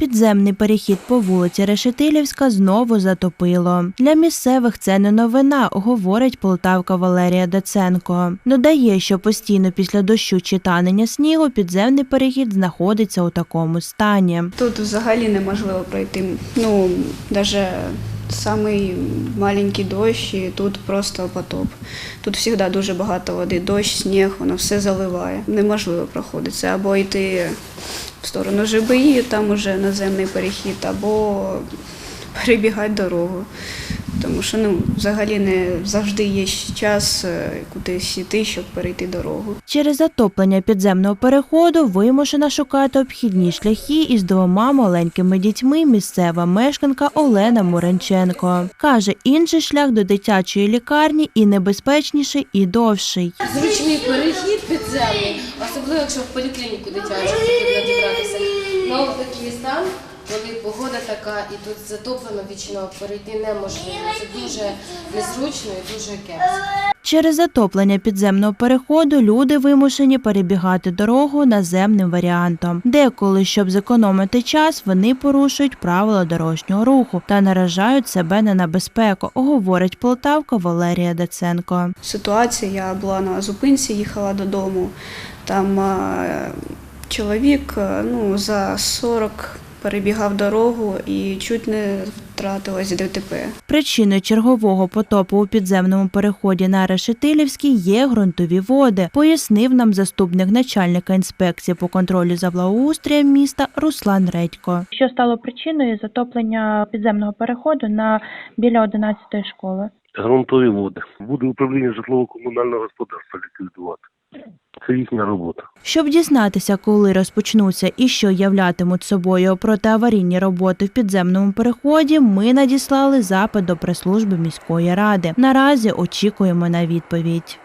Підземний перехід по вулиці Решетилівська знову затопило. Для місцевих це не новина, говорить полтавка Валерія Даценко. Додає, що постійно після дощу чи танення снігу підземний перехід знаходиться у такому стані. Тут взагалі неможливо пройти. Ну, навіть самий маленький дощ, і тут просто потоп. Тут завжди дуже багато води, дощ, сніг, воно все заливає. Неможливо проходити. Або йти в сторону ЖБІ, там уже наземний перехід, або перебігати дорогу. Тому що ну, взагалі не завжди є час е, кудись йти, щоб перейти дорогу. Через затоплення підземного переходу вимушена шукати обхідні шляхи із двома маленькими дітьми місцева мешканка Олена Муренченко. Каже, інший шлях до дитячої лікарні і небезпечніший, і довший. Зручний перехід підземний, особливо якщо в поліклініку дитячу. Ну, такий стан, коли погода така і тут затоплено вічно, перейти неможливо. Це дуже незручно і дуже кепсько. Через затоплення підземного переходу люди вимушені перебігати дорогу наземним варіантом. Деколи, щоб зекономити час, вони порушують правила дорожнього руху та наражають себе на небезпеку, говорить полтавка Валерія Даценко. ситуація. Я була на зупинці, їхала додому. Там е, чоловік е, ну, за 40 перебігав дорогу і чуть не втратилась ДТП. Причиною чергового потопу у підземному переході на Решетилівській є ґрунтові води, пояснив нам заступник начальника інспекції по контролю за благоустроєм міста Руслан Редько. Що стало причиною затоплення підземного переходу на біля 11-ї школи? Грунтові води. Буде управління житлово-комунального господарства ліквідувати. Це їхня робота. Щоб дізнатися, коли розпочнуться і що являтимуть собою протиаварійні роботи в підземному переході, ми надіслали запит до прес-служби міської ради. Наразі очікуємо на відповідь.